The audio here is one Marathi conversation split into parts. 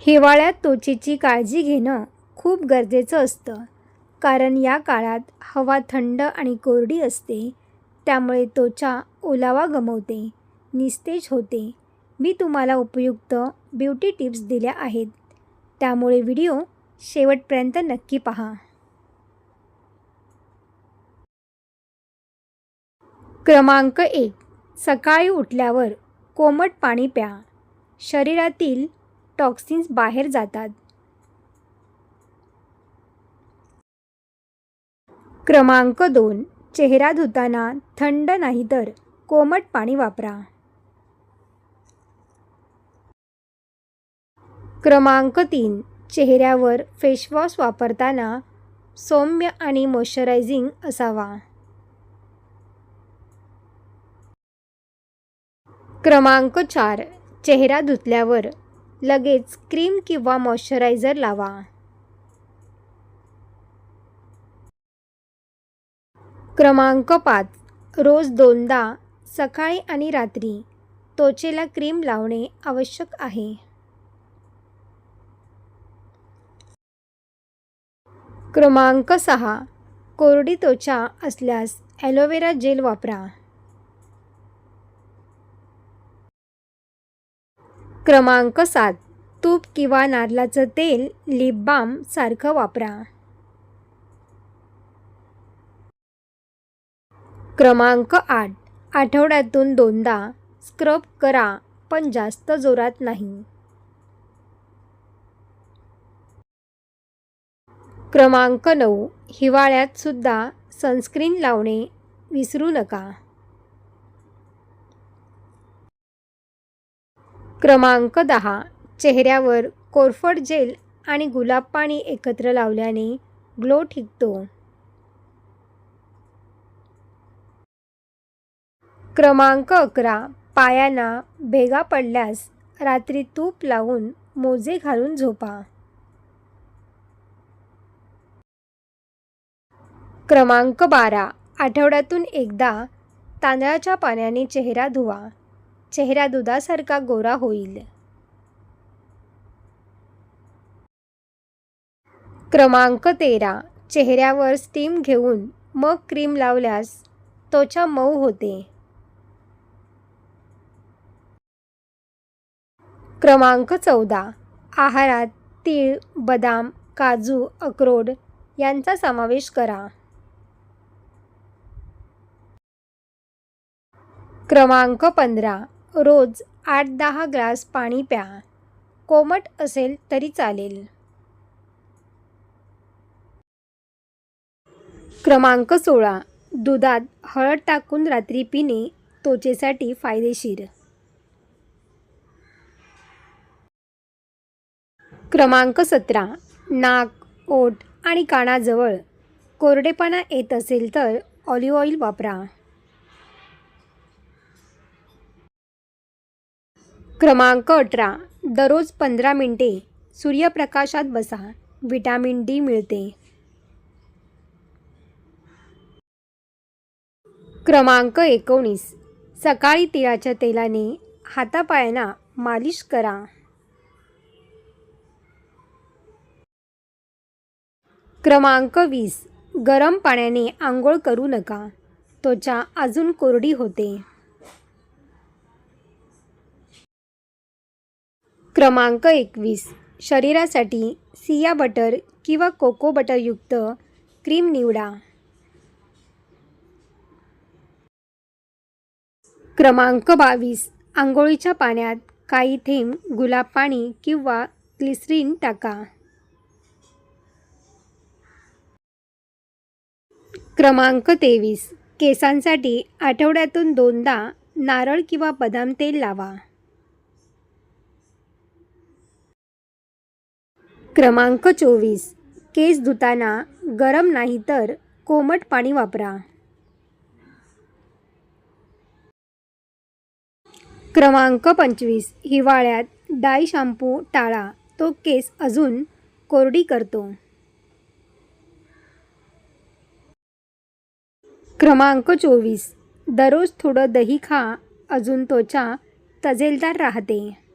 हिवाळ्यात त्वचेची काळजी घेणं खूप गरजेचं असतं. कारण या काळात हवा थंड आणि कोरडी असते. त्यामुळे त्वचा ओलावा गमवते निस्तेज होते. मी तुम्हाला उपयुक्त ब्युटी टिप्स दिल्या आहेत. त्यामुळे व्हिडिओ शेवटपर्यंत नक्की पहा. क्रमांक एक. सकाळी उठल्यावर कोमट पाणी प्या. शरीरातील टॉक्सिन्स बाहेर जातात. क्रमांक दोन. चेहरा धुताना थंड नाही तर कोमट पाणी वापरा. क्रमांक तीन. चेहऱ्यावर फेसवॉश वापरताना सौम्य आणि मॉइश्चरायझिंग असावा. क्रमांक चार. चेहरा धुतल्यावर लगेच क्रीम किंवा मॉइश्चरायझर लावा. क्रमांक पाच. रोज दोनदा सकाळी आणि रात्री त्वचेला क्रीम लावणे आवश्यक आहे. क्रमांक सहा. कोरडी त्वचा असल्यास ॲलोवेरा जेल वापरा. क्रमांक सात. तूप किंवा नारळाचं तेल लिप बाम सारखं वापरा. क्रमांक आठ. आठवड्यातून दोनदा. स्क्रब करा पण जास्त जोरात नाही. क्रमांक नऊ. हिवाळ्यात सुद्धा सनस्क्रीन लावणे विसरू नका. क्रमांक दहा. चेहऱ्यावर कोरफड जेल आणि गुलाब पाणी एकत्र लावल्याने ग्लो टिकतो क्रमांक अकरा. पायांना भेगा पडल्यास रात्री तूप लावून मोजे घालून झोपा. क्रमांक बारा. आठवड्यातून एकदा तांदळाच्या पाण्याने चेहरा धुवा. चेहरा दुधासारखा गोरा होईल. क्रमांक तेरा. चेहऱ्यावर स्टीम घेऊन मग क्रीम लावल्यास त्वचा मऊ होते. क्रमांक चौदा. आहारात तीळ बदाम काजू अक्रोड यांचा समावेश करा. क्रमांक पंधरा. रोज आठ दहा ग्लास पाणी प्या. कोमट असेल तरी चालेल. क्रमांक सोळा. दुधात हळद टाकून रात्री पिणे त्वचेसाठी फायदेशीर. क्रमांक सतरा. नाक ओठ आणि कानाजवळ कोरडेपणा येत असेल तर ऑलिव्ह ऑइल वापरा. क्रमांक अठरा. दररोज पंधरा मिनटे सूर्यप्रकाशात बसा. विटॅमिन डी मिळते. क्रमांक एकोणीस. सकाळी तिळाच्या तेलाने हातापायांना मालिश करा. क्रमांक वीस. गरम पाण्याने आंघोळ करू नका. त्वचा अजून कोरडी होते. क्रमांक एकवीस. शरीरासाठी सिया बटर किंवा कोको बटरयुक्त क्रीम निवडा. क्रमांक बावीस. आंघोळीच्या पाण्यात काही थेंब गुलाब पाणी किंवा ग्लिसरीन टाका. क्रमांक तेवीस. केसांसाठी आठवड्यातून दोनदा नारळ किंवा बदाम तेल लावा. क्रमांक चोवीस. केस धुताना गरम नाही तर कोमट पाणी वापरा. क्रमांक पंचवीस. हिवाळ्यात डाय शॅम्पू टाळा. तो केस अजून कोरडी करतो. क्रमांक चोवीस. दररोज थोडं दही खा. अजून त्वचा तजेलदार राहते.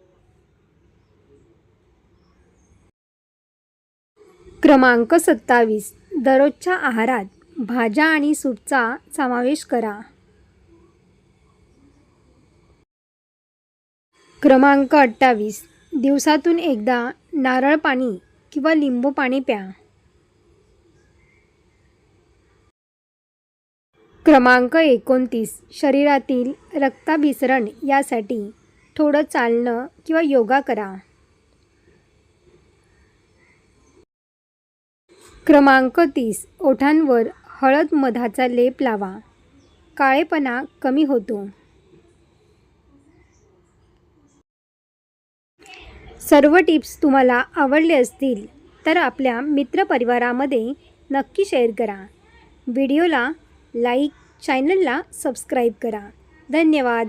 क्रमांक सत्तावीस. दररोजच्या आहारात भाज्या आणि सूपचा समावेश करा. क्रमांक अठ्ठावीस. दिवसातून एकदा नारळ पाणी किंवा लिंबू पाणी प्या. क्रमांक एकोणतीस. शरीरातील रक्ताभिसरण यासाठी थोडं चालणं किंवा योगा करा. क्रमांक तीस. ओठांवर हळद मधाचा लेप लावा. काळेपणा कमी होतो. सर्व टिप्स तुम्हाला आवडले असतील तर आपल्या मित्रपरिवारामध्ये नक्की शेअर करा. व्हिडिओला लाईक चॅनलला सबस्क्राईब करा. धन्यवाद.